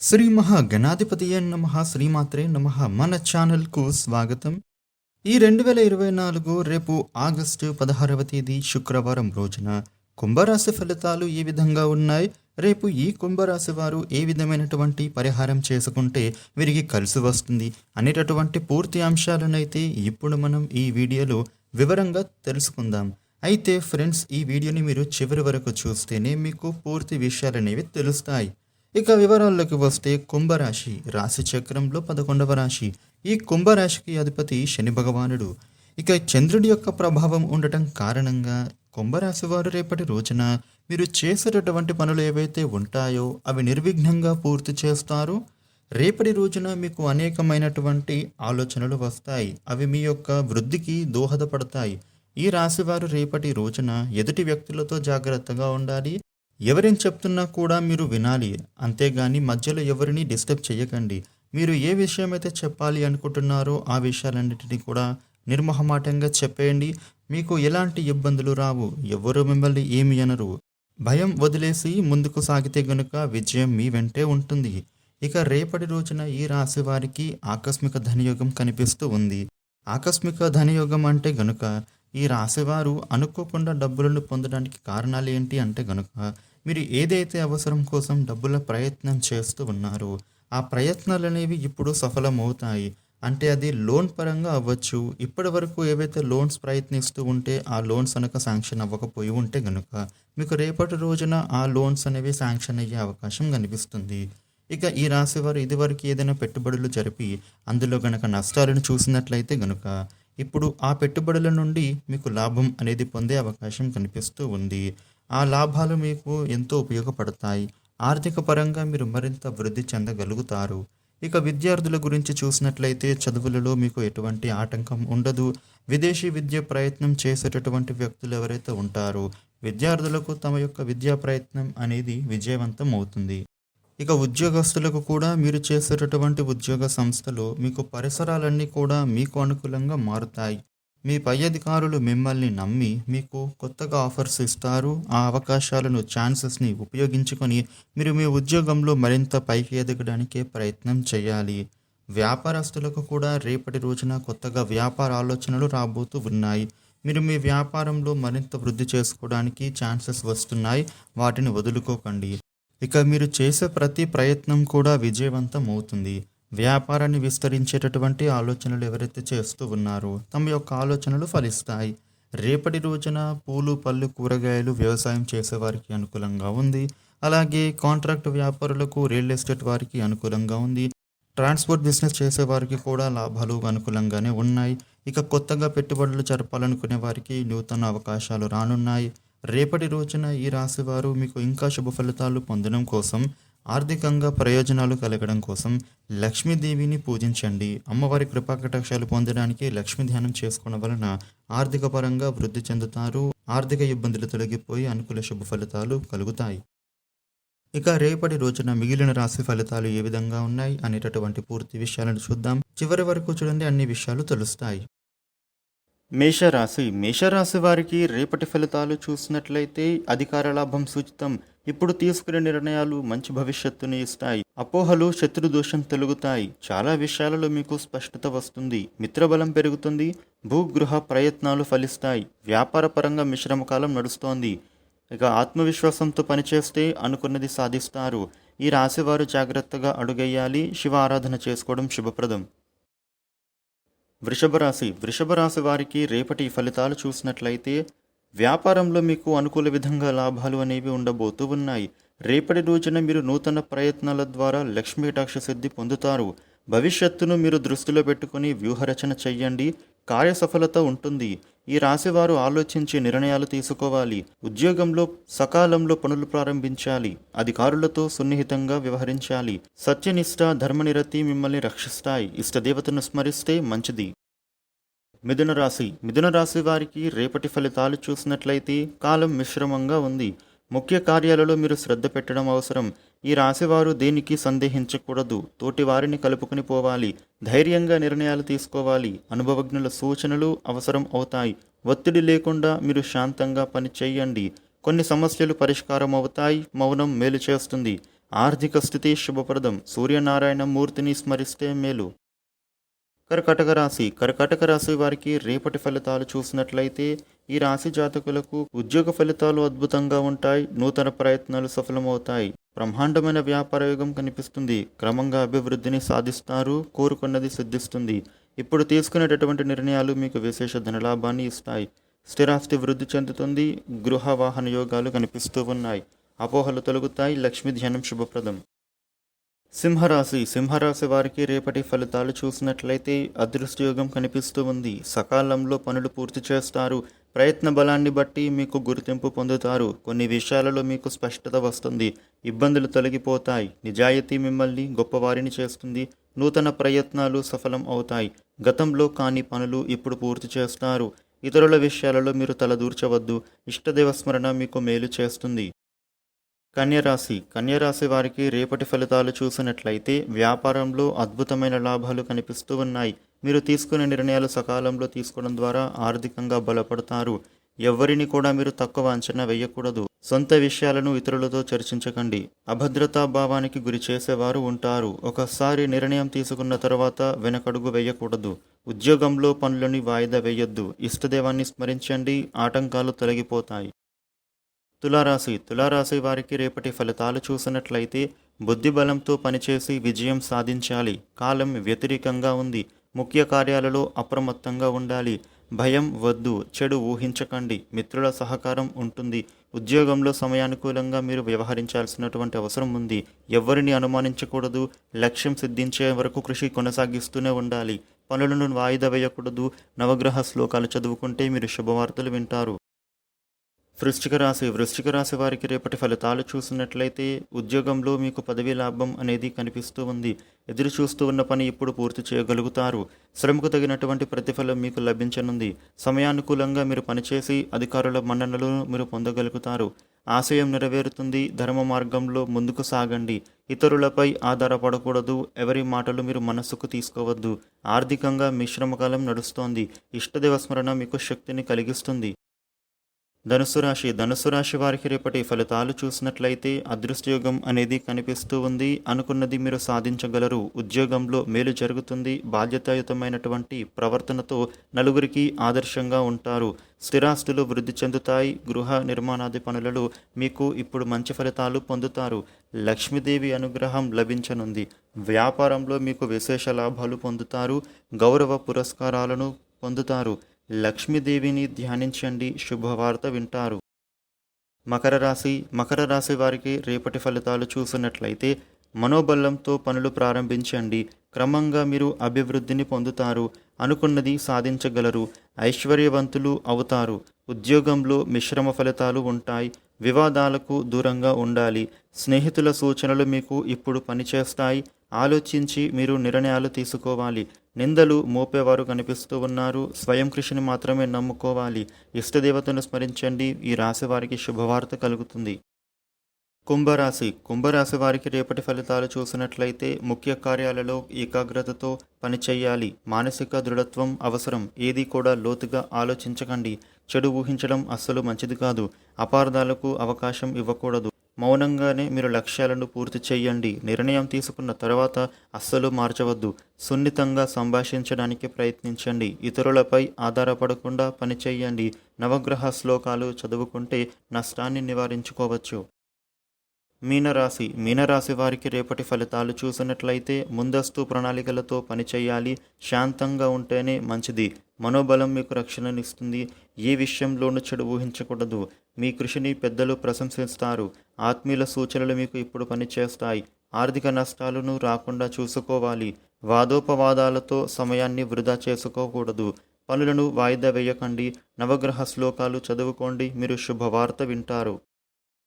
శ్రీ మహా గణాధిపతియే నమ శ్రీమాత్రే నమ. మన ఛానల్కు స్వాగతం. ఈ రెండు వేల ఇరవై నాలుగు రేపు ఆగస్టు పదహారవ తేదీ శుక్రవారం రోజున కుంభరాశి ఫలితాలు ఏ విధంగా ఉన్నాయి? రేపు ఈ కుంభరాశి వారు ఏ విధమైనటువంటి పరిహారం చేసుకుంటే వీరికి కలిసి వస్తుంది అనేటటువంటి పూర్తి అంశాలనైతే ఇప్పుడు మనం ఈ వీడియోలో వివరంగా తెలుసుకుందాం. అయితే ఫ్రెండ్స్ ఈ వీడియోని మీరు చివరి వరకు చూస్తేనే మీకు పూర్తి విషయాలనేవి తెలుస్తాయి. ఇక వివరాల్లోకి వస్తే కుంభరాశి రాశి చక్రంలో పదకొండవ రాశి. ఈ కుంభరాశికి అధిపతి శని భగవానుడు. ఇక చంద్రుడి యొక్క ప్రభావం ఉండటం కారణంగా కుంభరాశి వారు రేపటి రోజున మీరు చేసేటటువంటి పనులు ఏవైతే ఉంటాయో అవి నిర్విఘ్నంగా పూర్తి చేస్తారు. రేపటి రోజున మీకు అనేకమైనటువంటి ఆలోచనలు వస్తాయి. అవి మీ యొక్క వృద్ధికి దోహదపడతాయి. ఈ రాశివారు రేపటి రోజున ఎదుటి వ్యక్తులతో జాగ్రత్తగా ఉండాలి. ఎవరేం చెప్తున్నా కూడా మీరు వినాలి. అంతేగాని మధ్యలో ఎవరిని డిస్టర్బ్ చేయకండి మీరు ఏ విషయం అయితే చెప్పాలి అనుకుంటున్నారో ఆ విషయాలన్నిటినీ కూడా నిర్మహమాటంగా చెప్పేయండి. మీకు ఎలాంటి ఇబ్బందులు రావు. ఎవరు మిమ్మల్ని ఏమి అనరు. భయం వదిలేసి ముందుకు సాగితే గనుక విజయం మీ వెంటే ఉంటుంది. ఇక రేపటి రోజున ఈ రాశి వారికి ఆకస్మిక ధనయోగం కనిపిస్తూ ఉంది. ఆకస్మిక ధనయోగం అంటే గనుక ఈ రాశివారు అనుకోకుండా డబ్బులను పొందడానికి కారణాలు ఏంటి అంటే గనుక మీరు ఏదైతే అవసరం కోసం డబ్బుల ప్రయత్నం చేస్తూ ఉన్నారో ఆ ప్రయత్నాలు అనేవి ఇప్పుడు సఫలమవుతాయి. అంటే అది లోన్ పరంగా అవ్వచ్చు. ఇప్పటి వరకు ఏవైతే లోన్స్ ప్రయత్నిస్తూ ఉంటే ఆ లోన్స్ అనక శాంక్షన్ అవ్వకపోయి ఉంటే గనుక మీకు రేపటి రోజున ఆ లోన్స్ అనేవి శాంక్షన్ అయ్యే అవకాశం కనిపిస్తుంది. ఇక ఈ రాశి వారు ఇదివరకు ఏదైనా పెట్టుబడులు జరిపి అందులో గనక నష్టాలను చూసినట్లయితే గనుక ఇప్పుడు ఆ పెట్టుబడుల నుండి మీకు లాభం అనేది పొందే అవకాశం కనిపిస్తూ ఉంది. ఆ లాభాలు మీకు ఎంతో ఉపయోగపడతాయి. ఆర్థిక పరంగా మీరు మరింత వృద్ధి చెందగలుగుతారు. ఇక విద్యార్థుల గురించి చూసినట్లయితే చదువులలో మీకు ఎటువంటి ఆటంకం ఉండదు. విదేశీ విద్య ప్రయత్నం చేసేటటువంటి వ్యక్తులు ఎవరైతే ఉంటారో విద్యార్థులకు తమ యొక్క విద్యా ప్రయత్నం అనేది విజయవంతం అవుతుంది ఇక ఉద్యోగస్తులకు కూడా మీరు చేసేటటువంటి ఉద్యోగ సంస్థలో మీకు పరిసరాలన్నీ కూడా మీకు అనుకూలంగా మారుతాయి. మీ పై అధికారులు మిమ్మల్ని నమ్మి మీకు కొత్తగా ఆఫర్స్ ఇస్తారు. ఆ అవకాశాలను ఛాన్సెస్ని ఉపయోగించుకొని మీరు మీ ఉద్యోగంలో మరింత పైకి ఎదగడానికే ప్రయత్నం చేయాలి. వ్యాపారస్తులకు కూడా రేపటి రోజున కొత్తగా వ్యాపార ఆలోచనలు రాబోతూ ఉన్నాయి. మీరు మీ వ్యాపారంలో మరింత వృద్ధి చేసుకోవడానికి ఛాన్సెస్ వస్తున్నాయి. వాటిని వదులుకోకండి. ఇక మీరు చేసే ప్రతి ప్రయత్నం కూడా విజయవంతం అవుతుంది. వ్యాపారాన్ని విస్తరించేటటువంటి ఆలోచనలు ఎవరైతే చేస్తూ ఉన్నారో తమ యొక్క ఆలోచనలు ఫలిస్తాయి. రేపటి రోజున పూలు పళ్ళు కూరగాయలు వ్యవసాయం చేసేవారికి అనుకూలంగా ఉంది. అలాగే కాంట్రాక్ట్ వ్యాపారులకు రియల్ ఎస్టేట్ వారికి అనుకూలంగా ఉంది. ట్రాన్స్పోర్ట్ బిజినెస్ చేసేవారికి కూడా లాభాలు అనుకూలంగానే ఉన్నాయి. ఇక కొత్తగా పెట్టుబడులు జరపాలనుకునే వారికి నూతన అవకాశాలు రానున్నాయి. రేపటి రోజున ఈ రాశివారు మీకు ఇంకా శుభ ఫలితాలు పొందడం కోసం ఆర్థికంగా ప్రయోజనాలు కలగడం కోసం లక్ష్మీదేవిని పూజించండి. అమ్మవారి కృపాకటాక్షాలు పొందడానికి లక్ష్మీ ధ్యానం చేసుకోవడం వలన ఆర్థిక పరంగా వృద్ధి చెందుతారు. ఆర్థిక ఇబ్బందులు తొలగిపోయి అనుకూల శుభ ఫలితాలు కలుగుతాయి. ఇక రేపటి రోజున మిగిలిన రాశి ఫలితాలు ఏ విధంగా ఉన్నాయి అనేటటువంటి పూర్తి విషయాలను చూద్దాం. చివరి వరకు చూడండి అన్ని విషయాలు తెలుస్తాయి. మేషరాశి. మేషరాశి వారికి రేపటి ఫలితాలు చూసినట్లయితే అధికార లాభం సూచితం. ఇప్పుడు తీసుకునే నిర్ణయాలు మంచి భవిష్యత్తుని ఇస్తాయి. అపోహలు శత్రు దోషం తొలుగుతాయి. చాలా విషయాలలో మీకు స్పష్టత వస్తుంది. మిత్రబలం పెరుగుతుంది. భూగృహ ప్రయత్నాలు ఫలిస్తాయి. వ్యాపార పరంగా మిశ్రమ కాలం నడుస్తోంది. ఇక ఆత్మవిశ్వాసంతో పనిచేస్తే అనుకున్నది సాధిస్తారు. ఈ రాశివారు జాగ్రత్తగా అడుగేయాలి. శివ ఆరాధన చేసుకోవడం శుభప్రదం. వృషభ రాశి వృషభ రాశి వారికి రేపటి ఫలితాలు చూసినట్లయితే వ్యాపారంలో మీకు అనుకూల విధంగా లాభాలు అనేవి ఉండబోతూ ఉన్నాయి. రేపటి రోజున మీరు నూతన ప్రయత్నాల ద్వారా లక్ష్మీటాక్ష సిద్ధి పొందుతారు. భవిష్యత్తును మీరు దృష్టిలో పెట్టుకుని వ్యూహరచన చెయ్యండి. కార్యసఫలత ఉంటుంది. ఈ రాశివారు ఆలోచించి నిర్ణయాలు తీసుకోవాలి. ఉద్యోగంలో సకాలంలో పనులు ప్రారంభించాలి. అధికారులతో సున్నిహితంగా వ్యవహరించాలి. సత్యనిష్ట ధర్మనిరతి మిమ్మల్ని రక్షిస్తాయి. ఇష్టదేవతను స్మరిస్తే మంచిది. మిథున రాశి. మిథున రాశి వారికి రేపటి ఫలితాలు చూసినట్లయితే కాలం మిశ్రమంగా ఉంది. ముఖ్య కార్యాలలో మీరు శ్రద్ధ పెట్టడం అవసరం. ఈ రాశివారు దేనికి సందేహించకూడదు? తోటి వారిని కలుపుకుని పోవాలి. ధైర్యంగా నిర్ణయాలు తీసుకోవాలి. అనుభవజ్ఞుల సూచనలు అవసరం అవుతాయి. ఒత్తిడి లేకుండా మీరు శాంతంగా పని చేయండి. కొన్ని సమస్యలు పరిష్కారం అవుతాయి. మౌనం మేలు చేస్తుంది. ఆర్థిక స్థితి శుభప్రదం. సూర్యనారాయణ మూర్తిని స్మరిస్తే మేలు. కర్కటక రాశి. కర్కటక రాశి వారికి రేపటి ఫలితాలు చూసినట్లయితే ఈ రాశి జాతకులకు ఉద్యోగ ఫలితాలు అద్భుతంగా ఉంటాయి నూతన ప్రయత్నాలు సఫలమవుతాయి. బ్రహ్మాండమైన వ్యాపార యుగం కనిపిస్తుంది. క్రమంగా అభివృద్ధిని సాధిస్తారు కోరుకున్నది సిద్ధిస్తుంది. ఇప్పుడు తీసుకునేటటువంటి నిర్ణయాలు మీకు విశేష ధనలాభాన్ని ఇస్తాయి. స్థిరాస్తి వృద్ధి చెందుతుంది గృహ వాహన యోగాలు కనిపిస్తూ ఉన్నాయి. అపోహలు తొలగుతాయి. లక్ష్మీ ధ్యానం శుభప్రదం. సింహరాశి సింహరాశి వారికి రేపటి ఫలితాలు చూసినట్లయితే అదృష్టయోగం కనిపిస్తూ ఉంది. సకాలంలో పనులు పూర్తి చేస్తారు. ప్రయత్న బలాన్ని బట్టి మీకు గుర్తింపు పొందుతారు. కొన్ని విషయాలలో మీకు స్పష్టత వస్తుంది. ఇబ్బందులు తొలగిపోతాయి. నిజాయితీ మిమ్మల్ని గొప్పవారిని చేస్తుంది. నూతన ప్రయత్నాలు సఫలం అవుతాయి. గతంలో కాని పనులు ఇప్పుడు పూర్తి చేస్తారు. ఇతరుల విషయాలలో మీరు తలదూర్చవద్దు. ఇష్టదేవ స్మరణ మీకు మేలు చేస్తుంది. కన్యరాశి. కన్యరాశి వారికి రేపటి ఫలితాలు చూసినట్లయితే వ్యాపారంలో అద్భుతమైన లాభాలు కనిపిస్తూ ఉన్నాయి. మీరు తీసుకునే నిర్ణయాలు సకాలంలో తీసుకోవడం ద్వారా ఆర్థికంగా బలపడతారు. ఎవరిని కూడా మీరు తక్కువ అంచనా వేయకూడదు. సొంత విషయాలను ఇతరులతో చర్చించకండి. అభద్రతా భావానికి గురి చేసేవారు ఉంటారు. ఒకసారి నిర్ణయం తీసుకున్న తర్వాత వెనకడుగు వేయకూడదు. ఉద్యోగంలో పనులని వాయిదా వేయొద్దు. ఇష్టదేవాన్ని స్మరించండి. ఆటంకాలు తొలగిపోతాయి. తులారాశి. తులారాశి వారికి రేపటి ఫలితాలు చూసినట్లయితే బుద్ధి బలంతో పనిచేసి విజయం సాధించాలి. కాలం వ్యతిరేకంగా ఉంది. ముఖ్య కార్యాలలో అప్రమత్తంగా ఉండాలి. భయం వద్దు. చెడు ఊహించకండి. మిత్రుల సహకారం ఉంటుంది. ఉద్యోగంలో సమయానుకూలంగా మీరు వ్యవహరించాల్సినటువంటి అవసరం ఉంది. ఎవరిని అనుమానించకూడదు. లక్ష్యం సిద్ధించే వరకు కృషి కొనసాగిస్తూనే ఉండాలి. పనులను వాయిదా వేయకూడదు. నవగ్రహ శ్లోకాలు చదువుకుంటే మీరు శుభవార్తలు వింటారు. వృశ్చిక రాశి వృశ్చిక రాశి వారికి రేపటి ఫలితాలు చూసినట్లయితే ఉద్యోగంలో మీకు పదవీ లాభం అనేది కనిపిస్తూ ఉంది. ఎదురు చూస్తూ ఉన్న పని ఇప్పుడు పూర్తి చేయగలుగుతారు. శ్రమకు తగినటువంటి ప్రతిఫలం మీకు లభించనుంది. సమయానుకూలంగా మీరు పనిచేసి అధికారుల మన్ననలు మీరు పొందగలుగుతారు. ఆశయం నెరవేరుతుంది. ధర్మ మార్గంలో ముందుకు సాగండి. ఇతరులపై ఆధారపడకూడదు. ఎవరి మాటలు మీరు మనస్సుకు తీసుకోవద్దు. ఆర్థికంగా మిశ్రమకాలం నడుస్తోంది. ఇష్టదేవ స్మరణ మీకు శక్తిని కలిగిస్తుంది. ధనుసు రాశి ధనుసు రాశి వారికి రేపటి ఫలితాలు చూసినట్లయితే అదృష్టయోగం అనేది కనిపిస్తూ ఉంది. అనుకున్నది మీరు సాధించగలరు. ఉద్యోగంలో మేలు జరుగుతుంది. బాధ్యతాయుతమైనటువంటి ప్రవర్తనతో నలుగురికి ఆదర్శంగా ఉంటారు. స్థిరాస్తులు వృద్ధి చెందుతాయి. గృహ నిర్మాణాది పనులలో మీకు ఇప్పుడు మంచి ఫలితాలు పొందుతారు. లక్ష్మీదేవి అనుగ్రహం లభించనుంది. వ్యాపారంలో మీకు విశేష లాభాలు పొందుతారు. గౌరవ పురస్కారాలను పొందుతారు. లక్ష్మీదేవిని ధ్యానించండి శుభవార్త వింటారు. మకర రాశి మకర రాశి వారికి రేపటి ఫలితాలు చూసినట్లయితే మనోబలంతో పనులు ప్రారంభించండి. క్రమంగా మీరు అభివృద్ధిని పొందుతారు అనుకున్నది సాధించగలరు ఐశ్వర్యవంతులు అవుతారు. ఉద్యోగంలో మిశ్రమ ఫలితాలు ఉంటాయి వివాదాలకు దూరంగా ఉండాలి. స్నేహితుల సూచనలు మీకు ఇప్పుడు పనిచేస్తాయి. ఆలోచించి మీరు నిర్ణయాలు తీసుకోవాలి. నిందలు మోపేవారు కనిపిస్తూ ఉన్నారు. స్వయం కృషిని మాత్రమే నమ్ముకోవాలి. ఇష్టదేవతను స్మరించండి. ఈ రాశి వారికి శుభవార్త కలుగుతుంది. కుంభరాశి. కుంభరాశి వారికి రేపటి ఫలితాలు చూసినట్లయితే ముఖ్య కార్యాలలో ఏకాగ్రతతో పనిచేయాలి. మానసిక దృఢత్వం అవసరం. ఏది కూడా లోతుగా ఆలోచించకండి. చెడు ఊహించడం అస్సలు మంచిది కాదు. అపార్థాలకు అవకాశం ఇవ్వకూడదు. మౌనంగానే మీరు లక్ష్యాలను పూర్తి చేయండి. నిర్ణయం తీసుకున్న తర్వాత అస్సలు మార్చవద్దు. సున్నితంగా సంభాషించడానికి ప్రయత్నించండి. ఇతరులపై ఆధారపడకుండా పనిచేయండి. నవగ్రహ శ్లోకాలు చదువుకుంటే నష్టాన్ని నివారించుకోవచ్చు. మీనరాశి మీనరాశి వారికి రేపటి ఫలితాలు చూసినట్లయితే ముందస్తు ప్రణాళికలతో పనిచేయాలి శాంతంగా ఉంటేనే మంచిది. మనోబలం మీకు రక్షణనిస్తుంది ఏ విషయంలోనూ చెడు ఊహించకూడదు. మీ కృషిని పెద్దలు ప్రశంసిస్తారు. ఆత్మీయుల సూచనలు మీకు ఇప్పుడు పనిచేస్తాయి. ఆర్థిక నష్టాలను రాకుండా చూసుకోవాలి. వాదోపవాదాలతో సమయాన్ని వృధా చేసుకోకూడదు. పనులను వాయిదా వేయకండి. నవగ్రహ శ్లోకాలు చదువుకోండి. మీరు శుభవార్త వింటారు.